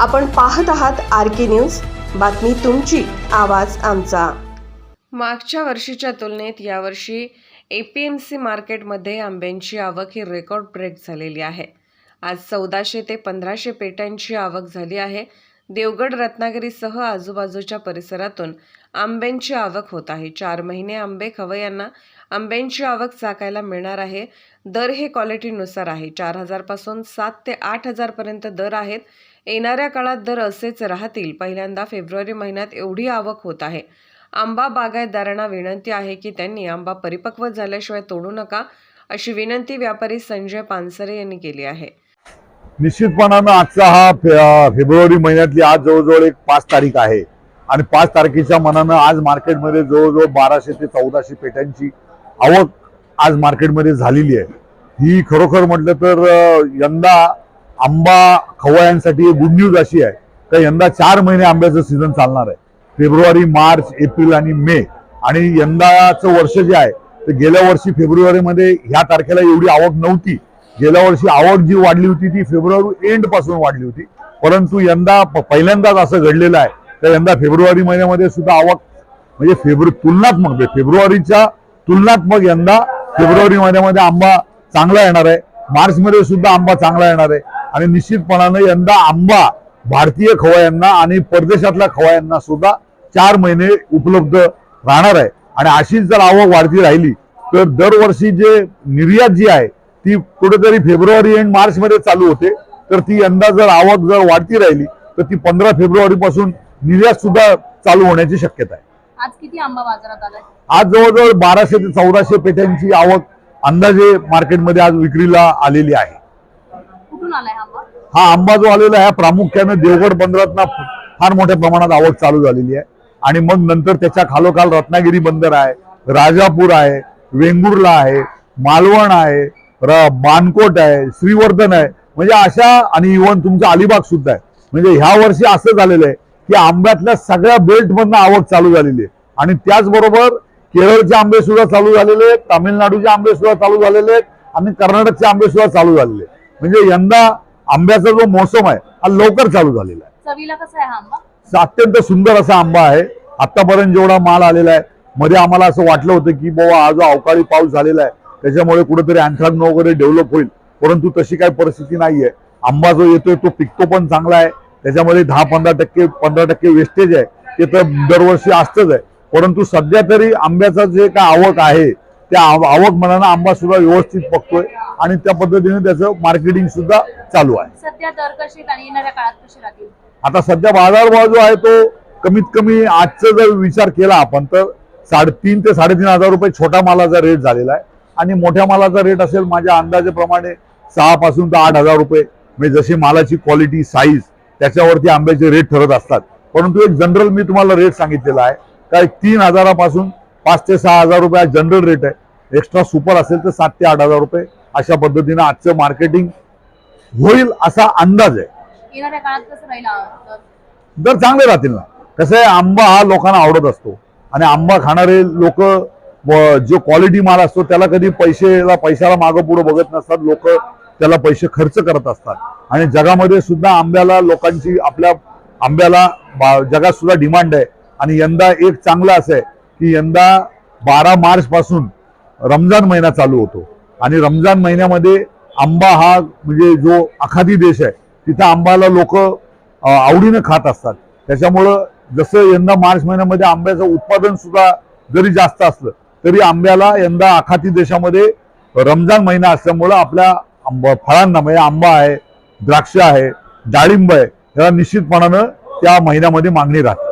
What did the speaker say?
आपण पाहत आहात आर के न्यूज. बातमी तुमची आवाज आमचा. मागच्या वर्षीच्या तुलनेत यावर्षी ए पी एम सी मार्केटमध्ये आंब्यांची आवक ही रेकॉर्ड ब्रेक झालेली आहे. आज चौदाशे ते पंधराशे पेट्यांची आवक झाली आहे. देवगड रत्नागिरीसह आजूबाजूच्या परिसरातून आंब्यांची आवक होत आहे. चार महिने आंबे खवयांना आंब्यांची आवक चाकायला मिळणार आहे. दर हे क्वालिटीनुसार आहे. चार हजारपासून सात ते आठ हजारपर्यंत दर आहेत. येणाऱ्या काळात दर असेच राहतील. पहिल्यांदा फेब्रुवारी महिन्यात एवढी आवक होत आहे. आंबा बागायतदारांना विनंती आहे की त्यांनी आंबा परिपक्व झाल्याशिवाय तोडू नका अशी विनंती व्यापारी संजय पानसरे यांनी केली आहे. निश्चितपणानं आजचा हा फे- फेब्रुवारी महिन्यातली आज जवळजवळ एक पाच तारीख आहे. आणि पाच तारखेच्या मनानं आज मार्केटमध्ये जवळजवळ बाराशे ते चौदाशे पेट्यांची आवक आज मार्केटमध्ये झालेली आहे. ही खरोखर म्हटलं तर यंदा आंबा खवळ्यांसाठी गुड न्यूज अशी आहे का यंदा चार महिने आंब्याचं सीझन चालणार आहे. फेब्रुवारी मार्च एप्रिल आणि मे. आणि यंदाचं वर्ष जे आहे ते गेल्या वर्षी फेब्रुवारीमध्ये ह्या तारखेला एवढी आवक नव्हती. गेल्या वर्षी आवक जी वाढली होती ती फेब्रुवारी एंडपासून वाढली होती. परंतु यंदा पहिल्यांदाच असं घडलेलं आहे. तर यंदा फेब्रुवारी महिन्यामध्ये सुद्धा आवक म्हणजे फेब्रु तुलनात्मक फेब्रुवारीच्या तुलनात्मक यंदा फेब्रुवारी महिन्यामध्ये आंबा चांगला येणार आहे. मार्चमध्ये सुद्धा आंबा चांगला येणार आहे. आणि निश्चितपणानं यंदा आंबा भारतीय खवयांना आणि परदेशातल्या खवयांना सुद्धा चार महिने उपलब्ध राहणार आहे. आणि अशीच जर आवक वाढती राहिली तर दरवर्षी जे निर्यात जी आहे ती कुठेतरी फेब्रुवारी एंड मार्च मध्ये चालू होते. तर ती यंदा जर आवक जर वाढती राहिली तर ती पंधरा फेब्रुवारी पासून निर्यात सुद्धा चालू होण्याची शक्यता आहे. आज किती आंबा बाजारात आलाय? आज जवळजवळ बाराशे ते चौदाशे पेट्यांची आवक अंदाजे मार्केटमध्ये आज विक्रीला आलेली आहे. कुठून आलाय हा आंबा जो आलेला आहे प्रामुख्याने देवगड बंदरात फार मोठ्या प्रमाणात आवक चालू झालेली आहे. आणि मग नंतर त्याच्या खालोखाल रत्नागिरी बंदर आहे राजापूर आहे वेंगुर्ला आहे मालवण आहे र- बानकोट आहे श्रीवर्धन आहे. म्हणजे अशा आणि इव्हन तुमचा अलिबाग सुद्धा आहे. म्हणजे ह्या वर्षी असं झालेलं आहे की आंब्यातल्या सगळ्या बेल्टमधनं आवक चालू झालेली आहे. आणि त्याचबरोबर केरळचे आंबे सुद्धा चालू झालेले आहेत तामिळनाडूचे आंबे सुद्धा चालू झालेले आहेत आणि कर्नाटकचे आंबे सुद्धा चालू झालेले म्हणजे यंदा आंब्याचा जो मोसम आहे हा लवकर चालू झालेला आहे. चवीला कसा आहे हा आंबा? अत्यंत सुंदर असा आंबा आहे. आतापर्यंत जेवढा माल आलेला आहे मध्ये आम्हाला असं वाटलं होतं की बाबा हा जो अवकाळी पाऊस झालेला आहे. त्याच्यामुळे कुठेतरी अँथ्राग्नो वगैरे डेव्हलप होईल. परंतु तशी काही परिस्थिती नाहीये. आंबा जो येतोय तो पिकतो पण चांगला आहे. त्याच्यामध्ये दहा पंधरा टक्के पंधरा टक्के वेस्टेज आहे. ते तर दरवर्षी असतंच आहे. परंतु सध्या तरी आंब्याचा जे काय आवक आहे त्या आव- आवक मनानं आंबा सुद्धा व्यवस्थित पकतोय आणि त्या पद्धतीने त्याचं मार्केटिंग सुद्धा चालू आहे. सध्या दर कसे आहेत आणि येणाऱ्या काळात कसे राहतील? आता सध्या बाजारभाव जो आहे तो कमीत कमी आजचा जर विचार केला आपण तर साडेतीन ते साडेतीन हजार रुपये छोट्या मालाचा रेट झालेला आहे. आणि मोठ्या मालाचा रेट असेल माझ्या अंदाजेप्रमाणे सहा पासून तर आठ हजार रुपये. म्हणजे जशी मालाची क्वालिटी साईज त्याच्यावरती आंब्याचे रेट ठरत असतात. परंतु एक जनरल मी तुम्हाला रेट सांगितलेला आहे. काय तीन हजारापासून पाच ते सहा हजार रुपये जनरल रेट आहे. एक्स्ट्रा सुपर असेल तर सात ते आठ हजार रुपये अशा पद्धतीनं आजचं मार्केटिंग होईल असा अंदाज आहे. दर? चांगले राहतील ना. कसं आहे आंबा हा लोकांना आवडत असतो. आणि आंबा खाणारे लोक जो क्वालिटी माल असतो त्याला कधी पैसेला पैशाला मागं पुढे बघत नसतात. लोक त्याला पैसे खर्च करत असतात. आणि जगामध्ये सुद्धा आंब्याला लोकांची आपल्या आंब्याला जगात सुद्धा डिमांड आहे. आणि यंदा एक चांगलं असं आहे. की यंदा बारा मार्चपासून रमजान महिना चालू होतो. आणि रमजान महिन्यामध्ये आंबा हा म्हणजे जो आखादी देश आहे तिथं आंबाला लोक आवडीनं खात असतात. त्याच्यामुळं जसं यंदा मार्च महिन्यामध्ये आंब्याचं उत्पादन सुद्धा जरी जास्त असलं तरी आंब्याला यंदा आखाती देशामध्ये रमजान महिना असल्यामुळं आपल्या आंबा फळांना म्हणजे आंबा आहे द्राक्ष आहे डाळिंब आहे याला निश्चितपणानं त्या महिन्यामध्ये मागणी राहते.